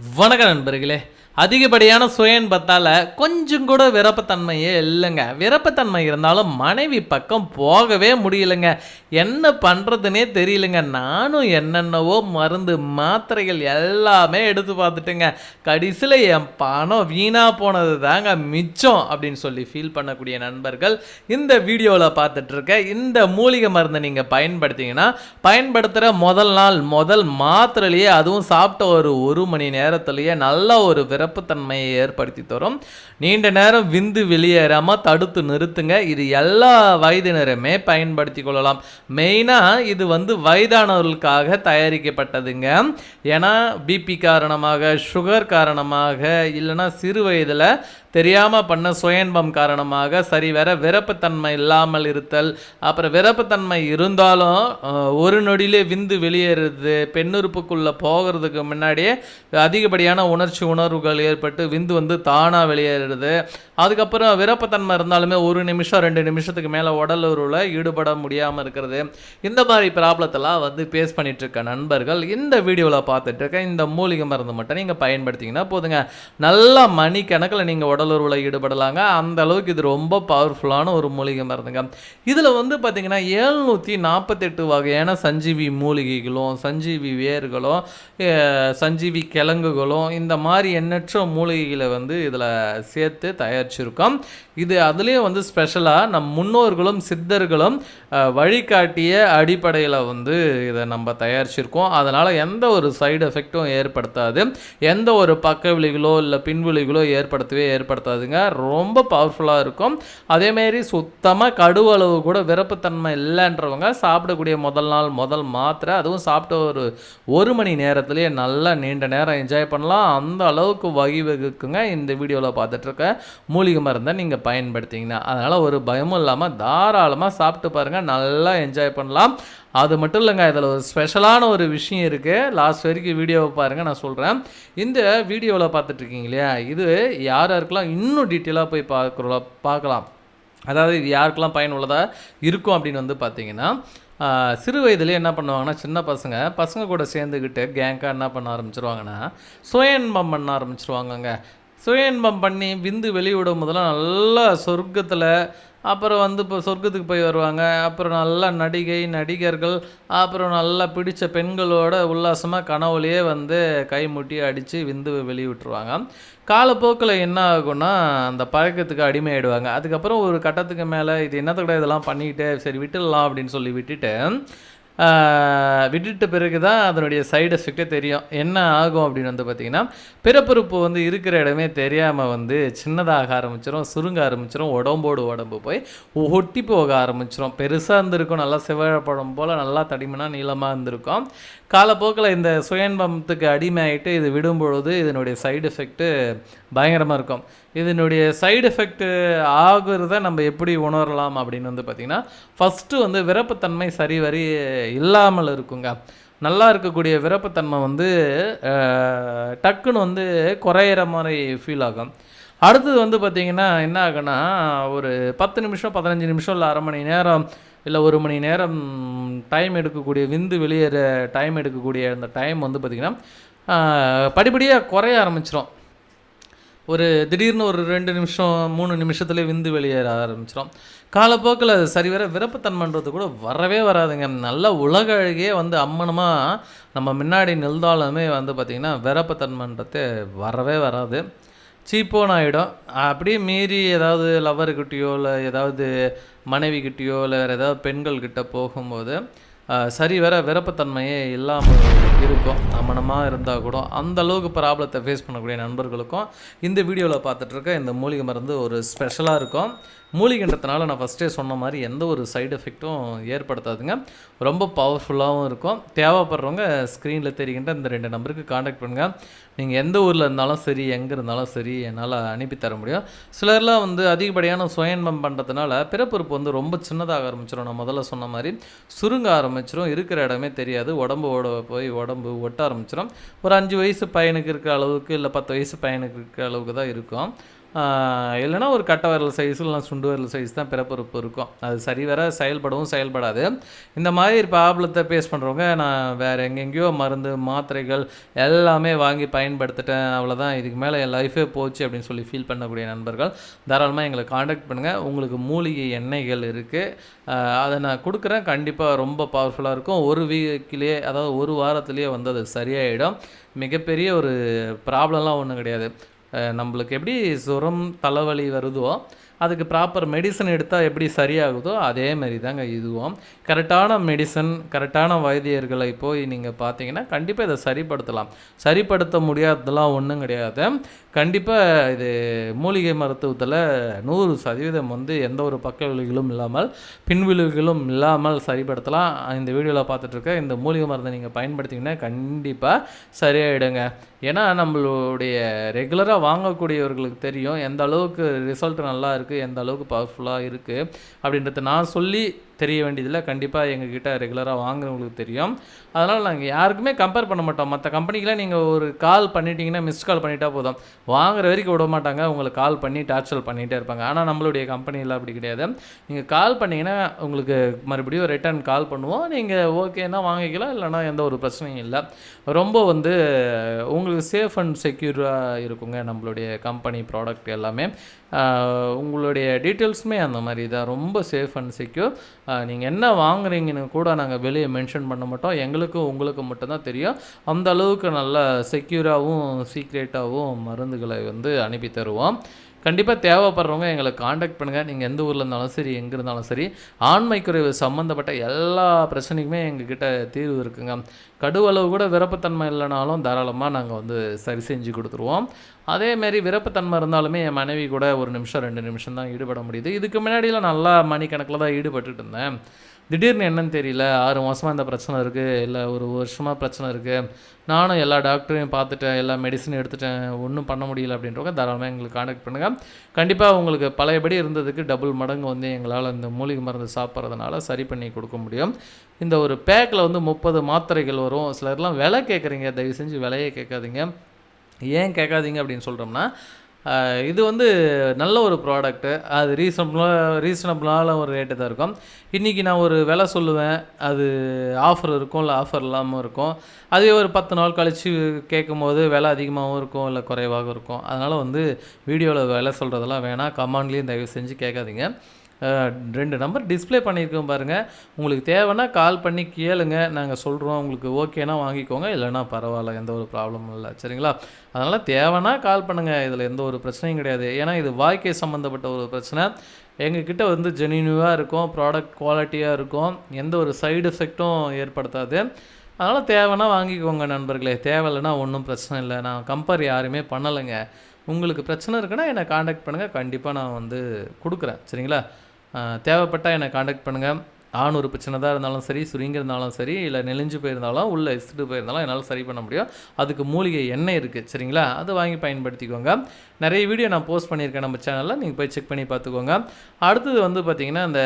வணக்க நண்பர்களே. அதிகப்படியான சுயன்பத்தால் கொஞ்சம் கூட விரப்பத்தன்மையே இல்லைங்க. விரப்பத்தன்மை இருந்தாலும் மனைவி பக்கம் போகவே முடியலைங்க. என்ன பண்ணுறதுனே தெரியலங்க. நானும் என்னென்னவோ மருந்து மாத்திரைகள் எல்லாமே எடுத்து பார்த்துட்டேங்க. கடைசியில் என் பணம் வீணாக போனது தாங்க மிச்சம் அப்படின்னு சொல்லி ஃபீல் பண்ணக்கூடிய நண்பர்கள் இந்த வீடியோவில் பார்த்துட்ருக்க இந்த மூலிகை மருந்தை நீங்கள் பயன்படுத்திங்கன்னா பயன்படுத்துகிற முதல் நாள் முதல் மாத்திரையிலேயே அதுவும் சாப்பிட்ட ஒரு ஒரு மணி நேரத்திலேயே நல்ல ஒரு விரப்புத்தன்மையை ஏற்படுத்தி தரும். நீண்ட நேரம் விந்து வெளியேறாமல் தடுத்து நிறுத்துங்க. இது எல்லா வயதினருமே பயன்படுத்தி கொள்ளலாம். மெயினாக இது வந்து வயதானவர்களுக்காக தயாரிக்கப்பட்டதுங்க. ஏன்னா பிபி காரணமாக சுகர் காரணமாக இல்லைன்னா சிறு வயதில் தெரியாமல் பண்ண சுயன்பம் காரணமாக சரி வேற விரப்புத்தன்மை இல்லாமல் இருத்தல். அப்புறம் விரப்புத்தன்மை இருந்தாலும் ஒரு நொடியிலே விந்து வெளியேறுது. பெண்ணுறுப்புக்குள்ளே போகிறதுக்கு முன்னாடியே அதிகப்படியான உணர்ச்சி உணர்வுகள் ஏற்பட்டு விந்து வந்து தானாக வெளியேறுது. அதுக்கப்புறம் விரப்பத்தன்மை இருந்தாலுமே ஒரு நிமிஷம் ரெண்டு நிமிஷத்துக்கு மேலே உடல் உருவில் ஈடுபட முடியாமல் இருக்கிறது. இந்த மாதிரி ப்ராப்ளத்தெல்லாம் வந்து பேஸ் பண்ணிகிட்ருக்க இருக்க நண்பர்கள் இந்த வீடியோவில் பார்த்துட்டு இருக்க இந்த மூலிகை மருந்து மட்டும் நீங்கள் பயன்படுத்திங்கன்னா போதுங்க. நல்லா மணிக்கணக்கில் நீங்கள் உடலுறவில் ஈடுபடலாங்க. அந்த அளவுக்கு இது ரொம்ப பவர்ஃபுல்லான ஒரு மூலிகை மருந்துங்க. இதில் வந்து பார்த்தீங்கன்னா ஏழ்நூற்றி நாற்பத்தெட்டு வகையான சஞ்சீவி மூலிகைகளும் சஞ்சீவி வேர்களும் சஞ்சீவி கிழங்குகளும் இந்த மாதிரி எண்ணற்ற மூலிகைகளை வந்து இதில் சேர்த்து தயாரிச்சிருக்கோம். இது அதுலேயும் வந்து ஸ்பெஷலாக நம் முன்னோர்களும் சித்தர்களும் வழிகாட்டிய அடிப்படையில் வந்து இதை நம்ம தயாரிச்சிருக்கோம். அதனால் எந்த ஒரு சைடு எஃபெக்ட்டும் ஏற்படுத்தாது. எந்த ஒரு பக்க விளைவுகளோ இல்லை பின்விளைவுகளோ ஏற்படுத்தவே ஏற்படுத்தாதுங்க ரொம்ப பவர்ஃபுல்லாக இருக்கும். அதேமாரி சுத்தமாக கடுவளவு கூட விருப்பத்தன்மை இல்லைன்றவங்க சாப்பிடக்கூடிய முதல் நாள் முதல் மாத்திரை அதுவும் சாப்பிட்ட ஒரு ஒரு மணி நேரத்துலேயே நல்லா நீண்ட நேரம் என்ஜாய் பண்ணலாம். அந்த அளவுக்கு வகிவகுக்குங்க இந்த வீடியோவில் பார்த்துட்ருக்க மூலிகை மருந்தை நீங்கள் பயன்படுத்திங்கன்னா. அதனால் ஒரு பயமும் இல்லாமல் தாராளமாக சாப்பிட்டு பாருங்கள் நல்லா என்ஜாய் பண்ணலாம். அது மட்டும் இல்லைங்க இதில் ஒரு ஸ்பெஷலான ஒரு விஷயம் இருக்குது லாஸ்ட் வரைக்கும் வீடியோவை பாருங்கள் நான் சொல்கிறேன் இந்த வீடியோவில் பார்த்துட்ருக்கீங்க இல்லையா? இது யார் யாருக்கெல்லாம் இன்னும் டீட்டெயிலாக போய் பார்க்குறோம் பார்க்கலாம். அதாவது இது யாருக்கெல்லாம் பயனுள்ளதாக இருக்கும் அப்படின்னு வந்து பார்த்தீங்கன்னா சிறு வயதுலேயே என்ன பண்ணுவாங்கன்னா சின்ன பசங்க பசங்க கூட சேர்ந்துக்கிட்டு கேங்காக என்ன பண்ண ஆரம்பிச்சிருவாங்கன்னா சுயன்பம் பண்ண ஆரம்பிச்சிருவாங்கங்க. சுயன்பம் பண்ணி விந்து வெளியிடும் போதெல்லாம் நல்லா சொர்க்கத்தில் அப்புறம் வந்து இப்போ சொர்க்கத்துக்கு போய் வருவாங்க. அப்புறம் நல்லா நடிகை நடிகர்கள் அப்புறம் நல்லா பிடிச்ச பெண்களோட உல்லாசமாக கனவுலையே வந்து கைமுட்டி அடித்து விந்து வெளியிட்டுருவாங்க. காலப்போக்கில் என்ன ஆகும்னா அந்த பழக்கத்துக்கு அடிமையாயிடுவாங்க. அதுக்கப்புறம் ஒரு கட்டத்துக்கு மேலே இது என்னத்துக்கிட்ட இதெல்லாம் பண்ணிக்கிட்டு சரி விட்டுடலாம் அப்படின்னு சொல்லி விட்டுட்டு விட்டுட்ட பிறகு தான் அதனுடைய சைடு எஃபெக்டே தெரியும். என்ன ஆகும் அப்படின்னு வந்து பார்த்திங்கன்னா பிறப்புறுப்பு வந்து இருக்கிற இடமே தெரியாமல் வந்து சின்னதாக ஆரம்பிச்சிடும் சுருங்க ஆரம்பிச்சிடும் உடம்போடு உடம்பு போய் ஒட்டி போக ஆரம்பிச்சிடும் பெருசாக இருந்திருக்கும் நல்லா செவ்வாழைப்பழம் போல் நல்லா தடிமனாக நீளமாக இருந்திருக்கும். காலப்போக்கில் இந்த சுயன்பமத்துக்கு அடிமையாயிட்டு இது விடும்பொழுது இதனுடைய சைடு எஃபெக்ட்டு பயங்கரமாக இருக்கும். இதனுடைய சைடு எஃபெக்ட் ஆகுறத நம்ம எப்படி உணரலாம் அப்படின்னு வந்து பார்த்திங்கன்னா ஃபஸ்ட்டு வந்து விரப்புத்தன்மை சரி வரி இல்லாமல் இருக்குங்க. நல்லா இருக்கக்கூடிய விருப்பத்தன்மை வந்து டக்குன்னு வந்து குறையிற மாதிரி ஃபீல் ஆகும். அடுத்தது வந்து பார்த்திங்கன்னா என்ன ஆகுன்னா ஒரு பத்து நிமிஷம் பதினஞ்சு நிமிஷம் இல்லை அரை மணி நேரம் இல்லை ஒரு மணி நேரம் டைம் எடுக்கக்கூடிய விந்து வெளியேற டைம் எடுக்கக்கூடிய அந்த டைம் வந்து பார்த்திங்கன்னா படிப்படியாக குறைய ஆரம்பிச்சிடும் ஒரு திடீர்னு ஒரு ரெண்டு நிமிஷம் மூணு நிமிஷத்துலேயே விந்து வெளியேற ஆரம்பிச்சிடும் காலப்போக்கில் அது சரிவர விருப்பத்தன்மைன்றது கூட வரவே வராதுங்க. நல்ல உலக அழகியே வந்து அம்மனமாக நம்ம முன்னாடி நிலந்தாலுமே வந்து பார்த்திங்கன்னா விருப்பத்தன்மைன்றது வரவே வராது. சீப்போன் ஆகிடும் அப்படியே மீறி ஏதாவது லவர்கிட்டயோ இல்லை ஏதாவது மனைவிக்கிட்டேயோ இல்லை வேறு ஏதாவது பெண்கள்கிட்ட போகும்போது சரி வர விரப்பத்தன்மையே இல்லாமல் இருக்கும். அமனமாக இருந்தால் கூட அந்த அளவுக்கு ப்ராப்ளத்தை ஃபேஸ் பண்ணக்கூடிய நண்பர்களுக்கும் இந்த வீடியோவில் பார்த்துட்ருக்க இந்த மூலிகை மருந்து ஒரு ஸ்பெஷலாக இருக்கும். மூலிகின்றதுனால நான் ஃபஸ்ட்டே சொன்ன மாதிரி எந்த ஒரு சைடு எஃபெக்ட்டும் ஏற்படுத்தாதுங்க. ரொம்ப பவர்ஃபுல்லாகவும் இருக்கும். தேவைப்படுறவங்க ஸ்க்ரீனில் தெரிகின்ற இந்த ரெண்டு நம்பருக்கு காண்டாக்ட் பண்ணுங்கள் நீங்கள் எந்த ஊரில் இருந்தாலும் சரி எங்கே இருந்தாலும் சரி என்னால் அனுப்பி தர முடியும். சிலர்லாம் வந்து அதிகப்படியான சுயன்பம் பண்ணுறதுனால பிறப்புறுப்பு வந்து ரொம்ப சின்னதாக ஆரம்பிச்சிடும் நான் முதல்ல சொன்ன மாதிரி சுருங்க ஆரம்பிச்சிடும் இருக்கிற இடமே தெரியாது. உடம்போட போய் உடம்பு ஒட்ட ஆரம்பிச்சிடும் ஒரு அஞ்சு வயசு பையனுக்கு இருக்கிற அளவுக்கு இல்லை பத்து வயசு பையனுக்கு இருக்கிற அளவுக்கு தான் இருக்கும். இல்லைன்னா ஒரு கட்டை விரல் சைஸ் இல்லைனா சுண்டு விரல் சைஸ் தான் பிறப்புறுப்பு இருக்கும். அது சரி வர செயல்படவும் செயல்படாது. இந்த மாதிரி ப்ராப்ளத்தை ஃபேஸ் பண்ணுறவங்க நான் வேறு எங்கெங்கேயோ மருந்து மாத்திரைகள் எல்லாமே வாங்கி பயன்படுத்திட்டேன். அவ்வளோதான் இதுக்கு மேலே என் லைஃபே போச்சு அப்படின்னு சொல்லி ஃபீல் பண்ணக்கூடிய நண்பர்கள் தாராளமாக எங்களை காண்டாக்ட் பண்ணுங்கள் உங்களுக்கு மூலிகை எண்ணெய்கள் இருக்குது அதை நான் கொடுக்குறேன். கண்டிப்பாக ரொம்ப பவர்ஃபுல்லாக இருக்கும். ஒரு வீக்கிலேயே அதாவது ஒரு வாரத்துலேயே வந்து அது சரியாயிடும். மிகப்பெரிய ஒரு ப்ராப்ளம்லாம் ஒன்றும் கிடையாது. நம்மளுக்கு எப்படி சுரம் தலைவலி வருதோ அதுக்கு ப்ராப்பர் மெடிசன் எடுத்தால் எப்படி சரியாகுதோ அதே மாதிரி தாங்க இதுவும் கரெக்டான மெடிசன் கரெக்டான வைத்தியர்களை போய் நீங்கள் பார்த்தீங்கன்னா கண்டிப்பாக இதை சரிப்படுத்தலாம். சரிப்படுத்த முடியாததெல்லாம் ஒன்றும் கிடையாது. கண்டிப்பாக இது மூலிகை மருத்துவத்தில் நூறு சதவீதம் வந்து எந்த ஒரு பக்க விளைவுகளும் இல்லாமல் பின்விளைவுகளும் இல்லாமல் சரிப்படுத்தலாம். இந்த வீடியோவில் பார்த்துட்ருக்க இந்த மூலிகை மருந்தை நீங்கள் பயன்படுத்திங்கன்னா கண்டிப்பாக சரியாயிடுங்க. ஏன்னா நம்மளுடைய ரெகுலராக வாங்கக்கூடியவர்களுக்கு தெரியும் எந்த அளவுக்கு ரிசல்ட் நல்லா இருக்குது எந்த அளவுக்கு பவர்ஃபுல்லாக இருக்குது அப்படின்றத நான் சொல்லி தெரிய வேண்டியதில்லை. கண்டிப்பாக எங்ககிட்ட ரெகுலராக வாங்குறவங்களுக்கு தெரியும். அதனால் நாங்கள் யாருக்குமே கம்பேர் பண்ண மாட்டோம். மற்ற கம்பெனிக்கெலாம் நீங்கள் ஒரு கால் பண்ணிட்டீங்கன்னா மிஸ் கால் பண்ணிட்டா போதும். வாங்குற வரைக்கும் விட மாட்டாங்க. உங்களுக்கு கால் பண்ணி டார்ச்சல் பண்ணிகிட்டே இருப்பாங்க. ஆனால் நம்மளுடைய கம்பெனியில் அப்படி கிடையாது. நீங்கள் கால் பண்ணிங்கன்னா உங்களுக்கு மறுபடியும் ரிட்டர்ன் கால் பண்ணுவோம். நீங்கள் ஓகேன்னா வாங்கிக்கலாம். இல்லைன்னா எந்த ஒரு பிரச்சனையும் இல்லை. ரொம்ப வந்து உங்களுக்கு சேஃப் அண்ட் செக்யூராக இருக்குங்க நம்மளுடைய கம்பெனி ப்ராடக்ட் எல்லாமே. உங்களுடைய டீட்டெயில்ஸுமே அந்த மாதிரி தான். ரொம்ப சேஃப் அண்ட் செக்யூர் நீங்கள் என்ன வாங்குறீங்கன்னு கூட நாங்கள் வெளியே மென்ஷன் பண்ண மாட்டோம். எங்களுக்கும் உங்களுக்கு மட்டும்தான் தெரியும். அந்த அளவுக்கு நல்ல செக்யூராகவும் சீக்ரெட்டாகவும் மருந்துகளை வந்து அனுப்பி தருவோம். கண்டிப்பாக தேவைப்படுறவங்க எங்களை காண்டாக்ட் பண்ணுங்கள் நீங்கள் எந்த ஊரில் இருந்தாலும் சரி எங்கே இருந்தாலும் சரி ஆண்மைக்குறைவு சம்மந்தப்பட்ட எல்லா பிரச்சனைக்குமே எங்ககிட்ட தீர்வு இருக்குங்க. கடுவளவு கூட விருப்பத்தன்மை இல்லைனாலும் தாராளமாக நாங்கள் வந்து சரி செஞ்சு கொடுத்துருவோம். அதேமாரி விருப்பத்தன்மை இருந்தாலுமே என் மனைவி கூட ஒரு நிமிஷம் ரெண்டு நிமிஷம் தான் ஈடுபட முடியுது. இதுக்கு முன்னாடிலாம் நல்லா மணிக்கணக்கில் தான் ஈடுபட்டுட்டு இருந்தேன். திடீர்னு என்னன்னு தெரியல. ஆறு மாதமாக இந்த பிரச்சனை இருக்குது இல்லை ஒரு வருஷமாக பிரச்சனை இருக்குது நானும் எல்லா டாக்டரையும் பார்த்துட்டேன். எல்லா மெடிசன் எடுத்துட்டேன். ஒன்றும் பண்ண முடியல அப்படின்றவங்க தாராளமாக எங்களுக்கு காண்டாக்ட் பண்ணுங்கள் கண்டிப்பாக உங்களுக்கு பழையபடி இருந்ததுக்கு டபுள் மடங்கு வந்து எங்களால் இந்த மூலிகை மருந்து சாப்பிட்றதுனால சரி பண்ணி கொடுக்க முடியும். இந்த ஒரு பேக்கில் வந்து முப்பது மாத்திரைகள் வரும். சிலர்லாம் விலை கேட்குறீங்க தயவு செஞ்சு விலையே கேட்காதீங்க. ஏன் கேட்காதீங்க அப்படின்னு சொல்கிறோம்னா இது வந்து நல்ல ஒரு ப்ராடக்ட்டு அது ரீசனபுளாக ரீசனபுளான ஒரு ரேட்டு தான் இருக்கும். இன்றைக்கி நான் ஒரு விலை சொல்லுவேன். அது ஆஃபர் இருக்கும் இல்லை ஆஃபர் இல்லாமல் இருக்கும். அதே ஒரு பத்து நாள் கழித்து கேட்கும் போது விலை அதிகமாகவும் இருக்கும் இல்லை குறைவாகவும் இருக்கும். அதனால் வந்து வீடியோவில் விலை சொல்கிறதெல்லாம் வேணாம். கமாண்ட்லேயும் தயவு செஞ்சு கேட்காதீங்க. ரெண்டு நம்பர் டிஸ்ப்ளே பண்ணியிருக்கோம் பாருங்கள் உங்களுக்கு தேவைன்னா கால் பண்ணி கேளுங்க. நாங்கள் சொல்கிறோம் உங்களுக்கு ஓகேனா வாங்கிக்கோங்க. இல்லைன்னா பரவாயில்ல எந்த ஒரு ப்ராப்ளமும் இல்லை. சரிங்களா? அதனால் தேவைன்னா கால் பண்ணுங்கள் இதில் எந்த ஒரு பிரச்சனையும் கிடையாது. ஏன்னா இது வாழ்க்கை சம்மந்தப்பட்ட ஒரு பிரச்சனை. எங்ககிட்ட வந்து ஜெனியூவாக இருக்கும். ப்ராடக்ட் குவாலிட்டியாக இருக்கும். எந்த ஒரு சைடு எஃபெக்ட்டும் ஏற்படுத்தாது. அதனால் தேவைன்னா வாங்கிக்கோங்க நண்பர்களே. தேவையில்லைன்னா ஒன்றும் பிரச்சனை இல்லை. நான் கம்பேர் யாருமே பண்ணலைங்க. உங்களுக்கு பிரச்சனை இருக்குன்னா என்னை காண்டாக்ட் பண்ணுங்கள் கண்டிப்பாக நான் வந்து கொடுக்குறேன். சரிங்களா? தேவைப்பட்டால் என்னை காண்டாக்ட் பண்ணுங்கள் ஆண் உறுப்பு சின்னதாக இருந்தாலும் சரி சுருங்கியிருந்தாலும் சரி இல்லை நெளிஞ்சு போயிருந்தாலும் உள்ளே இசுட்டு போயிருந்தாலும் என்னால் சரி பண்ண முடியும். அதுக்கு மூலிகை எண்ணெய் இருக்குது சரிங்களா? அதை வாங்கி பயன்படுத்திக்கோங்க. நிறைய வீடியோ நான் போஸ்ட் பண்ணியிருக்கேன் நம்ம சேனலில் நீங்கள் போய் செக் பண்ணி பார்த்துக்கோங்க. அடுத்தது வந்து பார்த்திங்கன்னா இந்த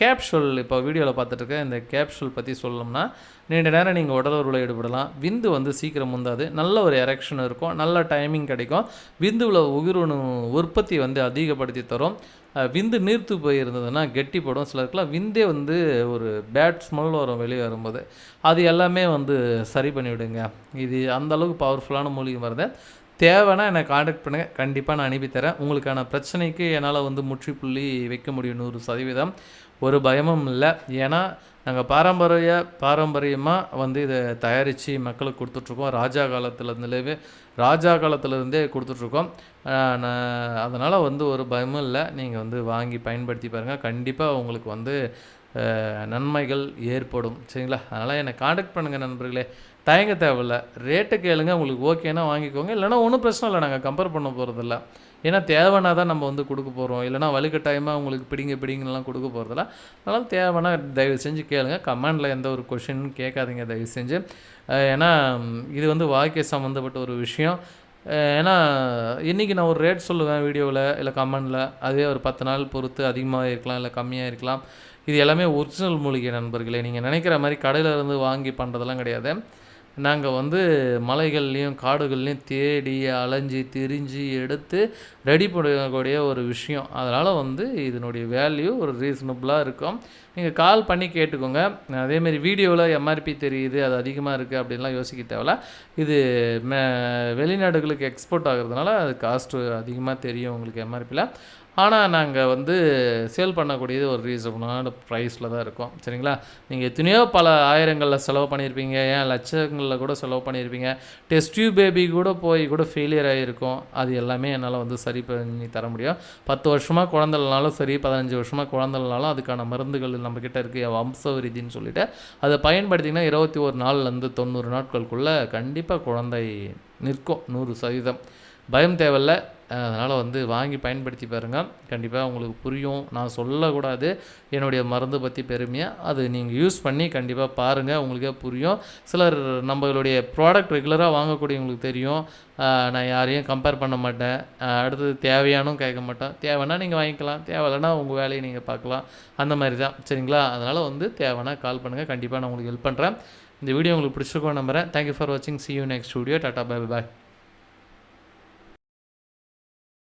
கேப்சூல் இப்போ வீடியோவில் பார்த்துட்டு இந்த கேப்சூல் பற்றி சொல்லணும்னா நீண்ட நேரம் நீங்கள் உடல் ஈடுபடலாம் விந்து வந்து சீக்கிரம் முந்தாது நல்ல ஒரு எரெக்ஷன் இருக்கும். நல்ல டைமிங் கிடைக்கும். விந்துவில் உயிரணு உற்பத்தி வந்து அதிகப்படுத்தி தரும். விந்து நீர்த்து போயிருந்ததுன்னா கெட்டி கெட்டிப்படும் சிலருக்குலாம் விந்தே வந்து ஒரு பேட் ஸ்மெல் வரும் வெளியே வரும்போது. அது எல்லாமே வந்து சரி பண்ணிவிடுங்க. இது அந்தளவுக்கு பவர்ஃபுல்லான மூலிகை மருந்து. தேவைன்னா என்னை காண்டாக்ட் பண்ணுங்கள் கண்டிப்பாக நான் அனுப்பித்தரேன் உங்களுக்கான பிரச்சனைக்கு என்னால் வந்து முற்றுப்புள்ளி வைக்க முடியும் நூறு சதவீதம். ஒரு பயமும் இல்லை. ஏன்னா நாங்கள் பாரம்பரிய பாரம்பரியமாக வந்து இதை தயாரித்து மக்களுக்கு கொடுத்துட்ருக்கோம். ராஜா காலத்துலேருந்துலேயே ராஜா காலத்துலேருந்தே கொடுத்துட்ருக்கோம். அதனால் வந்து ஒரு பயமும் இல்லை. நீங்கள் வந்து வாங்கி பயன்படுத்தி பாருங்கள் கண்டிப்பாக உங்களுக்கு வந்து நன்மைகள் ஏற்படும். சரிங்களா? அதனால் என்னை காண்டாக்ட் பண்ணுங்கள் நண்பர்களே. தயங்க தேவையில்ல. ரேட்டு கேளுங்க. உங்களுக்கு ஓகேன்னா வாங்கிக்கோங்க. இல்லைனா ஒன்றும் பிரச்சனை இல்லை. நாங்கள் கம்பேர் பண்ண போகிறதில்ல ஏன்னா தேவைன்னா தான் நம்ம வந்து கொடுக்க போகிறோம் இல்லைனா வலுக்கட்டாயமாக உங்களுக்கு பிடிங்க பிடிங்கலாம் கொடுக்க போகிறதில்ல அதனால் தேவைன்னா தயவு செஞ்சு கேளுங்க. கமெண்டில் எந்த ஒரு கொஷினும் கேட்காதீங்க தயவு செஞ்சு. ஏன்னா இது வந்து வாழ்க்கை சம்மந்தப்பட்ட ஒரு விஷயம். ஏன்னா இன்றைக்கி நான் ஒரு ரேட் சொல்லுவேன் வீடியோவில் இல்லை கமெண்டில் அதே ஒரு பத்து நாள் பொறுத்து அதிகமாக இருக்கலாம் இல்லை கம்மியாக இருக்கலாம். இது எல்லாமே ஒரிஜினல் மூலிகை நண்பர்களே. நீங்கள் நினைக்கிற மாதிரி கடையில் இருந்து வாங்கி பண்ணுறதெல்லாம் கிடையாது. நாங்கள் வந்து மலைகள்லேயும் காடுகள்லேயும் தேடி அலைஞ்சி திரிஞ்சு எடுத்து ரெடி பண்ணக்கூடிய ஒரு விஷயம். அதனால் வந்து இதனுடைய வேல்யூ ஒரு ரீசனபுளாக இருக்கும். நீங்கள் கால் பண்ணி கேட்டுக்கோங்க. அதேமாரி வீடியோவில் எம்ஆர்பி தெரியுது அது அதிகமாக இருக்குது அப்படின்லாம் யோசிக்க தேவையில்ல. இது மே வெளிநாடுகளுக்கு எக்ஸ்போர்ட் ஆகுறதுனால அது காஸ்ட்டு அதிகமாக தெரியும் உங்களுக்கு எம்ஆர்பியில் ஆனால் நாங்கள் வந்து சேல் பண்ணக்கூடியது ஒரு ரீசனபுளான ப்ரைஸில் தான் இருக்கும். சரிங்களா? நீங்கள் எத்தனையோ பல ஆயிரங்களில் செலவு பண்ணியிருப்பீங்க. ஏன் லட்சங்களில் கூட செலவு பண்ணியிருப்பீங்க. டெஸ்ட் டியூப் பேபி கூட போய் கூட ஃபெயிலியர் ஆகிருக்கும் அது எல்லாமே என்னால் வந்து சரி பண்ணி தர முடியும். பத்து வருஷமாக குழந்தைனாலும் சரி பதினஞ்சு வருஷமாக குழந்தைனாலும் அதுக்கான மருந்துகள் நம்மக்கிட்ட இருக்குது வம்சவரிதின்னு சொல்லிவிட்டு அதை பயன்படுத்திங்கன்னா இருபத்தி ஒரு நாள்லேருந்து தொண்ணூறு நாட்களுக்குள்ளே கண்டிப்பாக குழந்தை நிற்கும் நூறு சதவீதம். பயம் தேவையில்லை. அதனால் வந்து வாங்கி பயன்படுத்தி பாருங்கள் கண்டிப்பாக உங்களுக்கு புரியும். நான் சொல்லக்கூடாது. என்னுடைய மருந்து பற்றி பெருமையாக அது நீங்கள் யூஸ் பண்ணி கண்டிப்பாக பாருங்கள் உங்களுக்கே புரியும். சிலர் நம்மளுடைய ப்ராடக்ட் ரெகுலராக வாங்கக்கூடியவங்களுக்கு தெரியும். நான் யாரையும் கம்பேர் பண்ண மாட்டேன். அடுத்தது தேவையானும் கேட்க மாட்டேன் தேவைன்னா நீங்கள் வாங்கிக்கலாம். தேவையில்லைன்னா உங்கள் வேலையை நீங்கள் பார்க்கலாம். அந்த மாதிரி தான் சரிங்களா? அதனால் வந்து தேவைன்னா கால் பண்ணுங்கள் கண்டிப்பாக நான் உங்களுக்கு ஹெல்ப் பண்ணுறேன் இந்த வீடியோ உங்களுக்கு பிடிச்சிருக்கோம் நம்புகிறேன் தேங்க்யூ ஃபார் வாட்சிங் சி யூ நெக்ஸ்ட் ஸ்டுடியோ டாட்டா பை பாய்